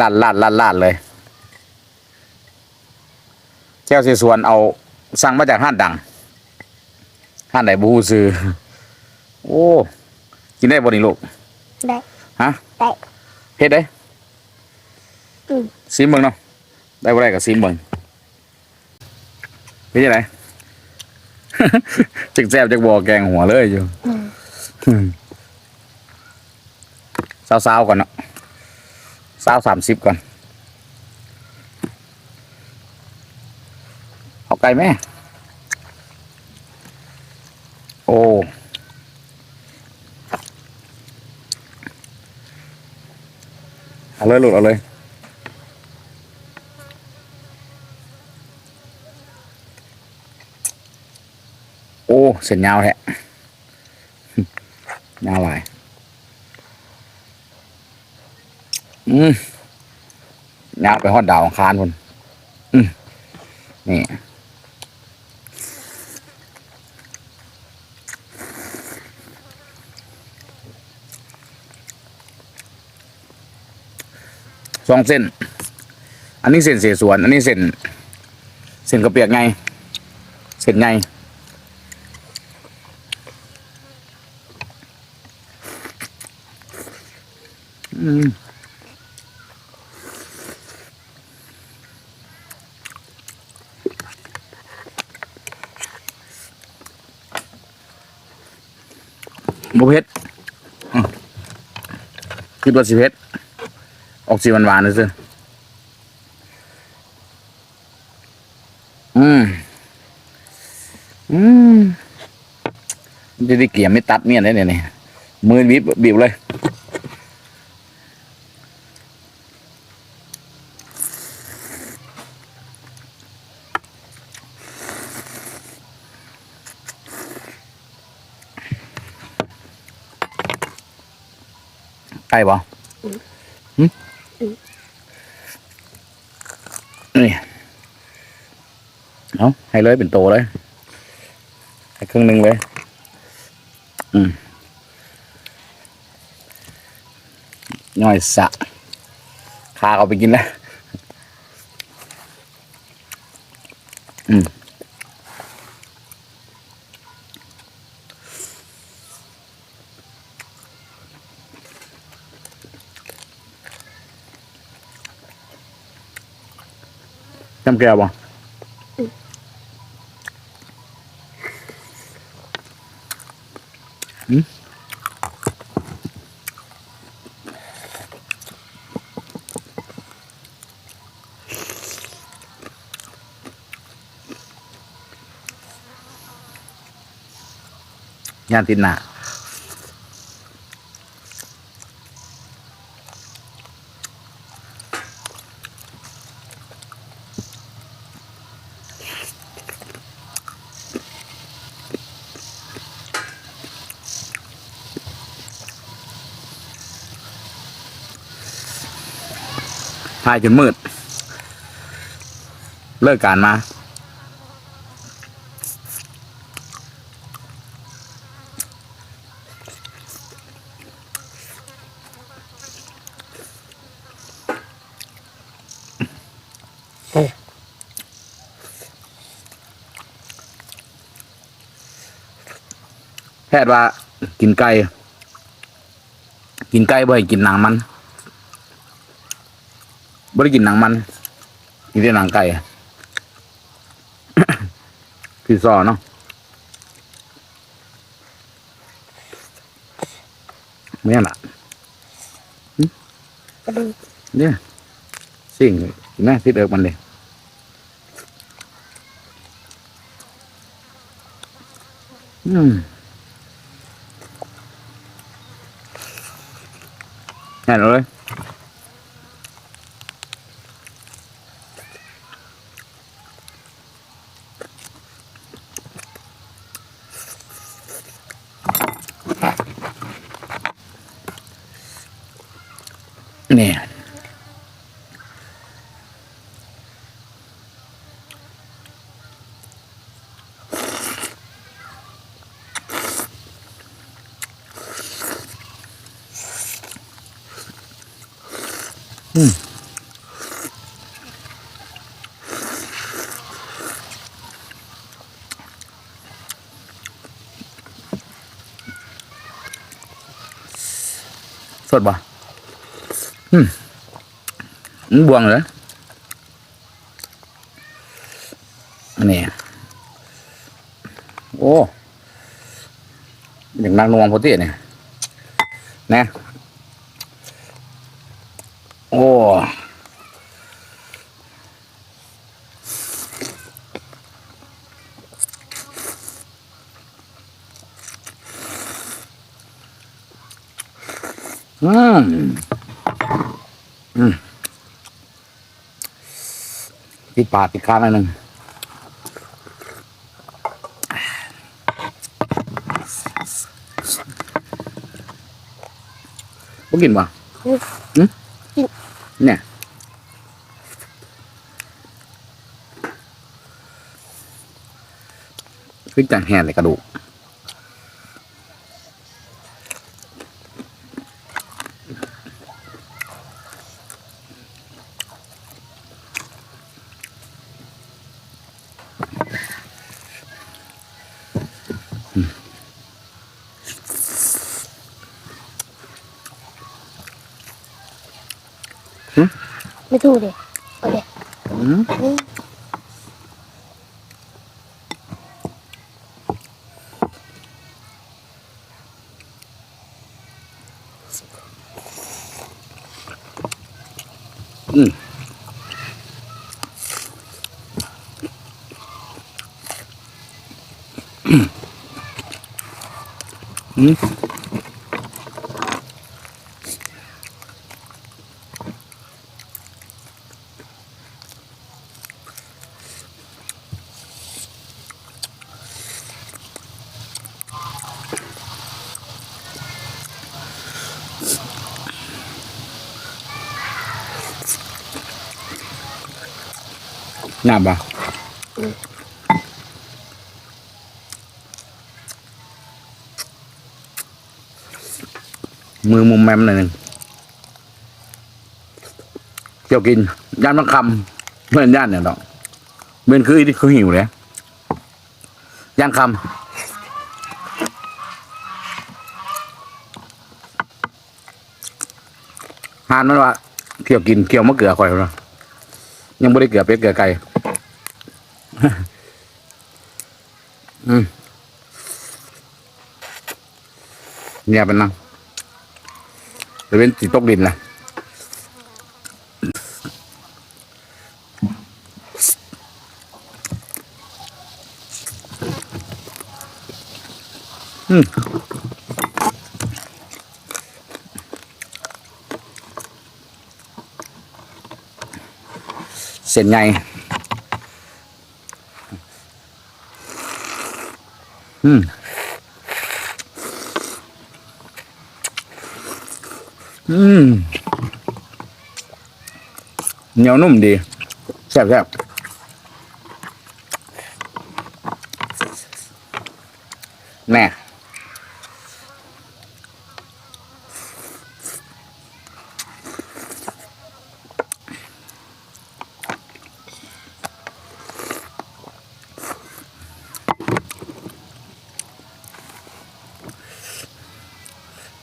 ลาดลาดลาดลาดเลยแก้วเสสวนเอาสั่งมาจากห้านดังห้านไหนบฮูซื้อโอ้กินได้บ่นี่ลูกได้ฮะได้เฮ็ดได้อืมซิมเบิ่งเนาะได้บ่ได้ก็ซิมเบิ่งเป็นจังไดจักแซ่บจักบ่แกงหัวเลยอยู่อืมสาวๆก่อนเนาะ สาวสามสิบก่อนเอาไก่แม่โอ้เอาเลยหลูกเอาเลยโอ้เส้นยาวแฮะยาวหลาย อืมยาวไปฮอดดาวอังคารพุ่นอืมนี่สองเส้น อันนี้เส้นเสสวน อันนี้เส้น เส้นกระเปียกไง เส้นไงอืม บุเพชรอืมคิดว่าสิเพชรออกสีหวานๆนะซิอืม อืมจะได้เกี่ยมไม่ตัดเมียนได้เนี่ยนี่มือบีบบีบเลย ไก่บ่นี่เอาให้เลยเป็นโตเลยให้ครึ่งหนึ่งเลย อืมย่อยสะคาเอาไปกินแล้วอืม จำแก้วบ่อืมยานติดหนา ถ่ายจนมืด เลิกการมา แพทย์ว่ากินไก่ กินไก่บ่ให้กินหนังมัน บ่ได้กินหนังมันกินแต่หนังไก่คือซอเนาะไม่นล่ะกระดูกเนี่ยสิ่งแม่ทิดเอิกมันเลยอืมแน่นอนเลย นี่อืสดบ่ อืมอืมบวงเหรออันนี้โอ้ ติดปากติดคางหน่อยหนึ่งพวกกินป่ะอืมหืมกินเนี่ยขึ้นจากแห่เลยกระดูก ไม่ถูกเลยโอเคอืมอืมอืม อืมน้ำปะมือมุมแมมหนึ่งเกี่ยวกินย่านบางคำเพื่อนย่านเนี่ยดอกเบนคืออีที่เขาหิวเลยย่านคำหานมันว่าเกี่ยวกินเกี่ยวมะเกลือคอยเนาะยังไม่ได้เกลือเป็ดเกลือไก่ อืมเนี่ยเป็นนังจะเป็นสีตกดินนะ อืมอืมอืมเหนียวนุ่มดีแซ่บแซ่บ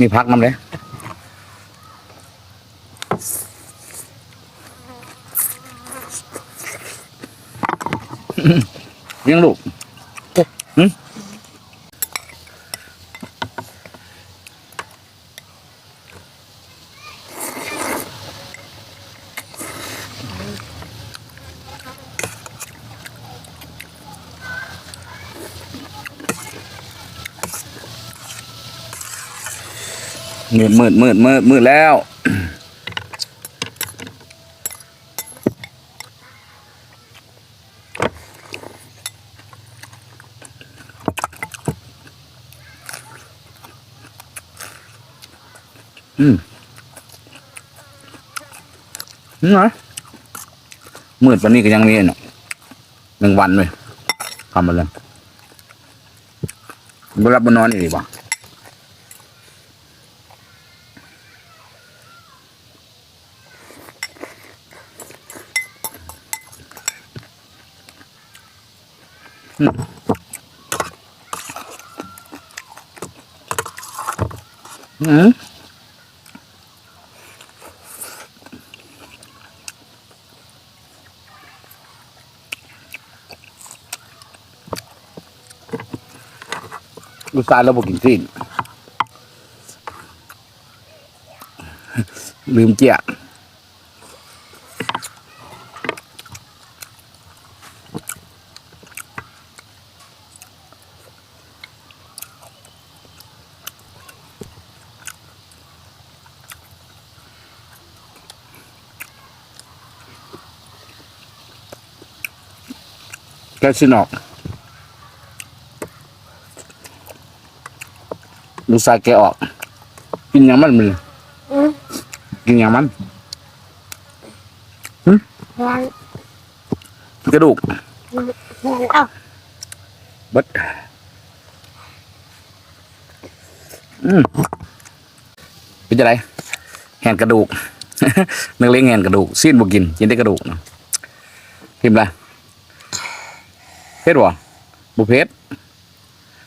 มีพักน้ำเลยเลี้ยงลูกหึ มืดมืดมืดมืดมืดแล้ว อืมนี่ไงมืดวันนี้ก็ยังมีเนาะหนึ่งวันเลยทำมาเลยบรับบนนอนอีกดีบ่อืม อืมตสาห์เราบอกกินสิ้นลืมเจี๊ย แกสินออกลูกชายแกออก กินหยังมันมันอืมกินหยังมันงานกระดูกงานเอ้าเบิดอืมเป็นจะไรแหนกระดูก นักเลงแหนกระดูกซีนบ่กินกินได้กระดูกเนาะพิมพ์ละ เผ็ดบ่บ่เผ็ด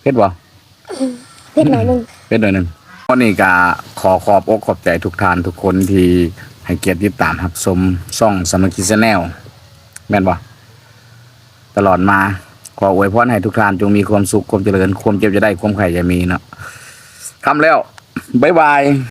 เผ็ดบ่เล็กหน่อยหนึงเป็นหน่อยหนึ่งวันนี้ก็ขอขอบอกขอบใจทุกท่านทุกคนที่ให้เกียรติติดตามรับชมซ่องสามัคคีแนลแม่นบ่ตลอดมา ขออวยพรให้ทุกท่านจงมีความสุขความเจริญความเจ็บจะได้ความไข่จะมีเนาะคำแล้ว บ๊ายบาย